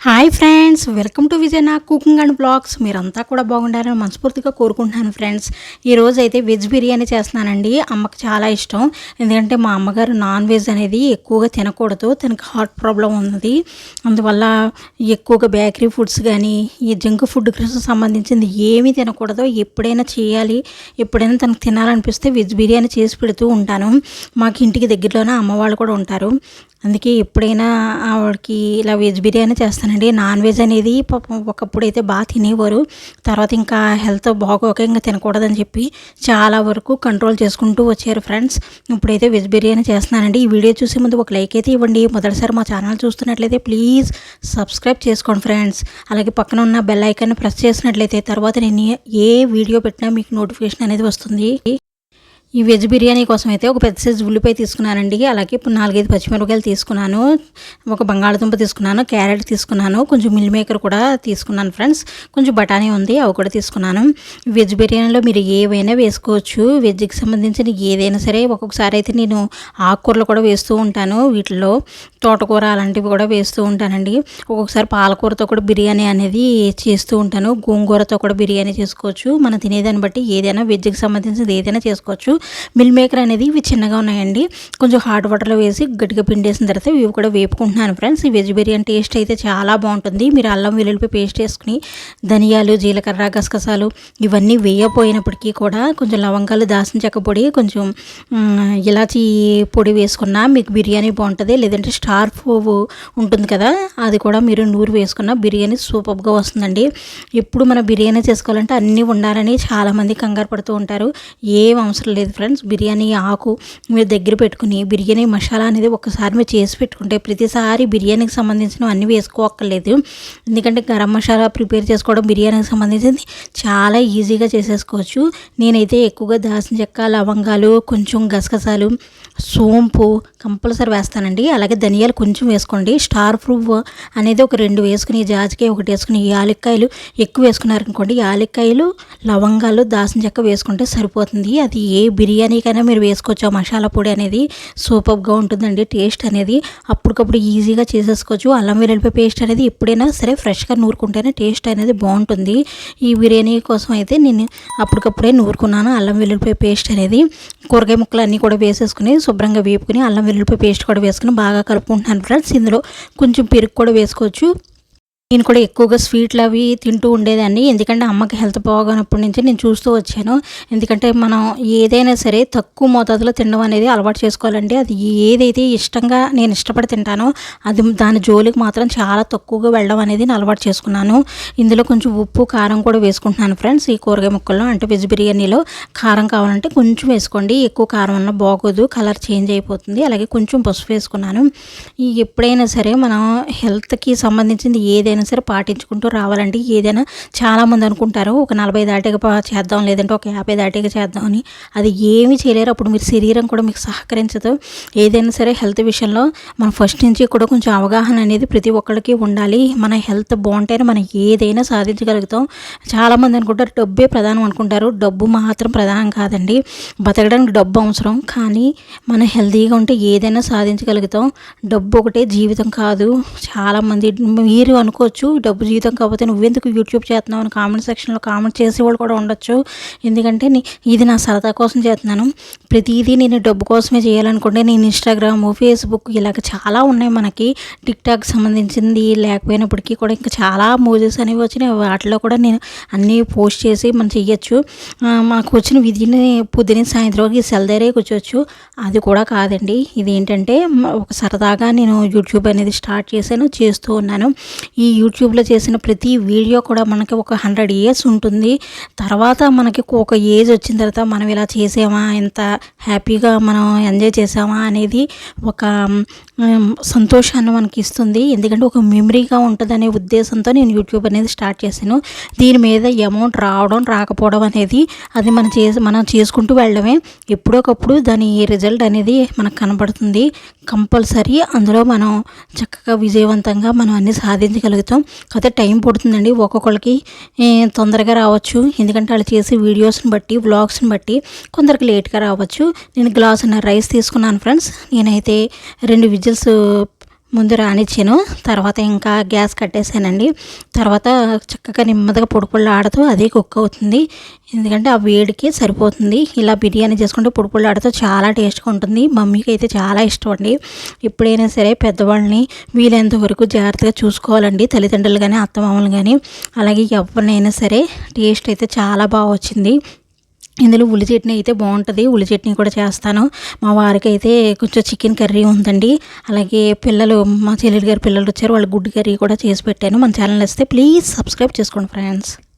Hi friends welcome to Vijay నా cooking and blogs మీరంతా కూడా బాగుండాలని మనస్ఫూర్తిగా కోరుకుంటున్నాను ఫ్రెండ్స్ ఈరోజు అయితే వెజ్ బిర్యానీ చేస్తున్నానండి. అమ్మకి చాలా ఇష్టం. ఎందుకంటే మా అమ్మగారు నాన్ వెజ్ అనేది ఎక్కువగా తినకూడదు. తనకి హార్ట్ ప్రాబ్లం ఉన్నది. అందువల్ల ఎక్కువగా బేకరీ ఫుడ్స్ కానీ ఈ జంక్ ఫుడ్ సంబంధించింది ఏమీ తినకూడదు. ఎప్పుడైనా చేయాలి. ఎప్పుడైనా తనకు తినాలనిపిస్తే వెజ్ బిర్యానీ చేసి పెడుతూ ఉంటాను. మాకు ఇంటికి దగ్గరలోనే అమ్మ వాళ్ళు కూడా ఉంటారు. అందుకే ఎప్పుడైనా ఆవిడకి ఇలా వెజ్ బిర్యానీ చేస్తాను చేస్తానండి. నాన్ వెజ్ అనేది పాపం ఒకప్పుడు అయితే బాగా తినేవారు. తర్వాత ఇంకా హెల్త్ బాగోక ఇంకా తినకూడదని చెప్పి చాలా వరకు కంట్రోల్ చేసుకుంటూ వచ్చారు ఫ్రెండ్స్. ఇప్పుడైతే వెజ్ బిర్యానీ చేస్తున్నానండి. ఈ వీడియో చూసే ముందు ఒక లైక్ అయితే ఇవ్వండి. మొదటిసారి మా ఛానల్ చూస్తున్నట్లయితే ప్లీజ్ సబ్స్క్రైబ్ చేసుకోండి ఫ్రెండ్స్. అలాగే పక్కన ఉన్న బెల్ ఐకాన్ని ప్రెస్ చేసినట్లయితే తర్వాత నేను ఏ వీడియో పెట్టినా మీకు నోటిఫికేషన్ అనేది వస్తుంది. ఈ వెజ్ బిర్యానీ కోసం అయితే ఒక పెద్ద సైజు ఉల్లిపాయ తీసుకున్నానండి. అలాగే ఇప్పుడు నాలుగైదు పచ్చిమిరపకాయలు తీసుకున్నాను. ఒక బంగాళదుంప తీసుకున్నాను. క్యారెట్ తీసుకున్నాను. కొంచెం మిల్ మేకర్ కూడా తీసుకున్నాను ఫ్రెండ్స్. కొంచెం బఠానీ ఉంది. అవి కూడా తీసుకున్నాను. వెజ్ బిర్యానీలో మీరు ఏవైనా వేసుకోవచ్చు. వెజ్కి సంబంధించిన ఏదైనా సరే ఒక్కొక్కసారి అయితే నేను ఆకుకూరలు కూడా వేస్తూ ఉంటాను. వీటిలో తోటకూర అలాంటివి కూడా వేస్తూ ఉంటానండి. ఒక్కొక్కసారి పాలకూరతో కూడా బిర్యానీ అనేది చేస్తూ ఉంటాను. గోంగూరతో కూడా బిర్యానీ చేసుకోవచ్చు. మనం తినేదాన్ని బట్టి ఏదైనా వెజ్కి సంబంధించినది ఏదైనా చేసుకోవచ్చు. మిల్ మేకర్ అనేది ఇవి చిన్నగా ఉన్నాయండి. కొంచెం హాట్ వాటర్లో వేసి గట్టిగా పిండేసిన తర్వాత ఇవి కూడా వేపుకుంటున్నాను ఫ్రెండ్స్. ఈ వెజ్ బిర్యానీ టేస్ట్ అయితే చాలా బాగుంటుంది. మీరు అల్లం వెల్లుల్లి పేస్ట్ వేసుకుని ధనియాలు జీలకర్ర గసగసాలు ఇవన్నీ వేయపోయినప్పటికీ కూడా కొంచెం లవంగాలు దాసిన చెక్క పొడి కొంచెం ఇలాచి పొడి వేసుకున్నా మీకు బిర్యానీ బాగుంటుంది. లేదంటే స్టార్ పువ్వు ఉంటుంది కదా అది కూడా మీరు నూరు వేసుకున్న బిర్యానీ సూపర్గా వస్తుందండి. ఎప్పుడు మన బిర్యానీ చేసుకోవాలంటే అన్నీ ఉండాలని చాలామంది కంగారు పడుతూ ఉంటారు. ఏం అవసరం లేదు. ఫ్రెండ్స్ బిర్యానీ ఆకు మీరు దగ్గర పెట్టుకుని బిర్యానీ మసాలా అనేది ఒకసారి మీరు చేసి పెట్టుకుంటే ప్రతిసారి బిర్యానీకి సంబంధించిన అన్నీ వేసుకోవక్కర్లేదు ఎందుకంటే గరం మసాలా ప్రిపేర్ చేసుకోవడం బిర్యానీకి సంబంధించింది చాలా ఈజీగా చేసేసుకోవచ్చు. నేనైతే ఎక్కువగా దాల్చిన చెక్క లవంగాలు కొంచెం గసగసాలు సోంపు కంపల్సరీ వేస్తానండి. అలాగే ధనియాలు కొంచెం వేసుకోండి. స్టార్ ఫ్రూవ్ అనేది ఒక రెండు వేసుకుని జాజికాయ ఒకటి వేసుకుని యాలక్కాయలు ఎక్కువ వేసుకున్నారనుకోండి యాలక్కాయలు లవంగాలు దాసిన చెక్క వేసుకుంటే సరిపోతుంది. అది ఏ బిర్యానీకైనా మీరు వేసుకోవచ్చు. ఆ మసాలా పొడి అనేది సూపర్గా ఉంటుందండి. టేస్ట్ అనేది అప్పటికప్పుడు ఈజీగా చేసేసుకోవచ్చు. అల్లం వెల్లుల్లిపాయ పేస్ట్ అనేది ఎప్పుడైనా సరే ఫ్రెష్గా నూరుకుంటేనే టేస్ట్ అనేది బాగుంటుంది. ఈ బిర్యానీ కోసం అయితే నేను అప్పటికప్పుడే నూరుకున్నాను. అల్లం వెల్లుల్లిపాయ పేస్ట్ అనేది కూరగాయ ముక్కలు అన్నీ కూడా వేసేసుకుని శుభ్రంగా వేపుకుని అల్లం వెల్లుల్లిపాయ పేస్ట్ కూడా వేసుకుని బాగా కలుపుకుంటున్నాను ఫ్రెండ్స్. ఇందులో కొంచెం పెరుగు కూడా వేసుకోవచ్చు. నేను కూడా ఎక్కువగా స్వీట్లు అవి తింటూ ఉండేదాన్ని. ఎందుకంటే అమ్మకి హెల్త్ బాగోనప్పటి నుంచి నేను చూస్తూ వచ్చాను. ఎందుకంటే మనం ఏదైనా సరే తక్కువ మోతాదులో తినడం అనేది అలవాటు చేసుకోవాలండి. అది ఏదైతే ఇష్టంగా నేను ఇష్టపడి తింటానో అది దాని జోలికి మాత్రం చాలా తక్కువగా వెళ్ళడం అనేది నేను అలవాటు చేసుకున్నాను. ఇందులో కొంచెం ఉప్పు కారం కూడా వేసుకుంటున్నాను ఫ్రెండ్స్. ఈ కూరగాయ ముక్కల్లో అంటే వెజ్ బిర్యానీలో కారం కావాలంటే కొంచెం వేసుకోండి. ఎక్కువ కారం అన్న బాగోదు. కలర్ చేంజ్ అయిపోతుంది. అలాగే కొంచెం పసుపు వేసుకున్నాను. ఈ ఎప్పుడైనా సరే మనం హెల్త్కి సంబంధించింది ఏదైనా ఏదైనా సరే పాటించుకుంటూ రావాలండి. ఏదైనా చాలామంది అనుకుంటారు ఒక నలభై దాటిక చేద్దాం లేదంటే ఒక యాభై దాటిగా చేద్దామని అది ఏమి చేయలేరు. అప్పుడు మీరు శరీరం కూడా మీకు సహకరించదు. ఏదైనా సరే హెల్త్ విషయంలో మనం ఫస్ట్ నుంచి కూడా కొంచెం అవగాహన అనేది ప్రతి ఒక్కరికి ఉండాలి. మన హెల్త్ బాగుంటేనే మనం ఏదైనా సాధించగలుగుతాం. చాలామంది అనుకుంటారు డబ్బే ప్రధానం అనుకుంటారు. డబ్బు మాత్రం ప్రధానం కాదండి. బతకడానికి డబ్బు అవసరం. కానీ మనం హెల్తీగా ఉంటే ఏదైనా సాధించగలుగుతాం. డబ్బు ఒకటే జీవితం కాదు. చాలామంది మీరు అనుకో అనుకోవచ్చు డబ్బు జీవితం కాకపోతే నువ్వెందుకు యూట్యూబ్ చేస్తున్నావు అని కామెంట్ సెక్షన్లో కామెంట్ చేసేవాళ్ళు కూడా ఉండొచ్చు. ఎందుకంటే ఇది నా సరదా కోసం చేస్తున్నాను. ప్రతిదీ నేను డబ్బు కోసమే చేయాలనుకుంటే నేను ఇన్స్టాగ్రామ్ ఫేస్బుక్ ఇలాగ చాలా ఉన్నాయి మనకి. టిక్టాక్ సంబంధించింది లేకపోయినప్పటికీ కూడా ఇంకా చాలా మూవీస్ అనేవి వచ్చినాయి. వాటిలో కూడా నేను అన్నీ పోస్ట్ చేసి మనం చెయ్యొచ్చు మాకు వచ్చిన విధిని పొద్దున సాయంత్రం సెల్దేరే కూర్చోవచ్చు. అది కూడా కాదండి. ఇది ఏంటంటే ఒక సరదాగా నేను యూట్యూబ్ అనేది స్టార్ట్ చేశాను చేస్తూ ఉన్నాను. ఈ యూట్యూబ్లో చేసిన ప్రతి వీడియో కూడా మనకి ఒక హండ్రెడ్ ఇయర్స్ ఉంటుంది. తర్వాత మనకి ఒక ఏజ్ వచ్చిన తర్వాత మనం ఇలా చేసామా ఎంత హ్యాపీగా మనం ఎంజాయ్ చేసామా అనేది ఒక సంతోషాన్ని మనకి ఇస్తుంది. ఎందుకంటే ఒక మెమరీగా ఉంటుందనే ఉద్దేశంతో నేను యూట్యూబ్ అనేది స్టార్ట్ చేశాను. దీని మీద అమౌంట్ రావడం రాకపోవడం అనేది అది మనం చేసి మనం చేసుకుంటూ వెళ్ళడమే. ఎప్పుడోకప్పుడు దాని రిజల్ట్ అనేది మనకు కనబడుతుంది కంపల్సరీ. అందులో మనం చక్కగా విజయవంతంగా మనం అన్ని సాధించగలుగుతాం. కాకపోతే టైం పడుతుందండి. ఒక్కొక్కరికి తొందరగా రావచ్చు. ఎందుకంటే వాళ్ళు చేసే వీడియోస్ని బట్టి వ్లాగ్స్ని బట్టి కొందరికి లేట్గా రావచ్చు. నేను గ్లాస్ రైస్ తీసుకున్నాను ఫ్రెండ్స్. నేనైతే రెండు విజిల్స్ ముందు రానిచ్చాను. తర్వాత ఇంకా గ్యాస్ కట్టేసానండి తర్వాత చక్కగా నెమ్మదిగా పొడిపళ్ళు ఆడుతూ అది కుక్ అవుతుంది. ఎందుకంటే ఆ వేడికి సరిపోతుంది. ఇలా బిర్యానీ చేసుకుంటే పొడిపళ్ళు ఆడుతూ చాలా టేస్ట్గా ఉంటుంది. మమ్మీకి అయితే చాలా ఇష్టం అండి ఎప్పుడైనా సరే పెద్దవాళ్ళని వీలైనంత వరకు జాగ్రత్తగా చూసుకోవాలండి. తల్లిదండ్రులు కానీ అత్తమామలు కానీ అలాగే ఎవరినైనా సరే టేస్ట్ అయితే చాలా బాగా వచ్చింది. ఇందులో ఉల్లి చట్నీ అయితే బాగుంటుంది. ఉల్లి చట్నీ కూడా చేస్తాను. మా వారికి అయితే కొంచెం చికెన్ కర్రీ ఉందండి. అలాగే పిల్లలు మా చెల్లెలు గారి పిల్లలు వచ్చారు. వాళ్ళ గుడ్డు కర్రీ కూడా చేసి పెట్టాను. మన ఛానల్ వస్తే ప్లీజ్ సబ్స్క్రైబ్ చేసుకోండి ఫ్రెండ్స్.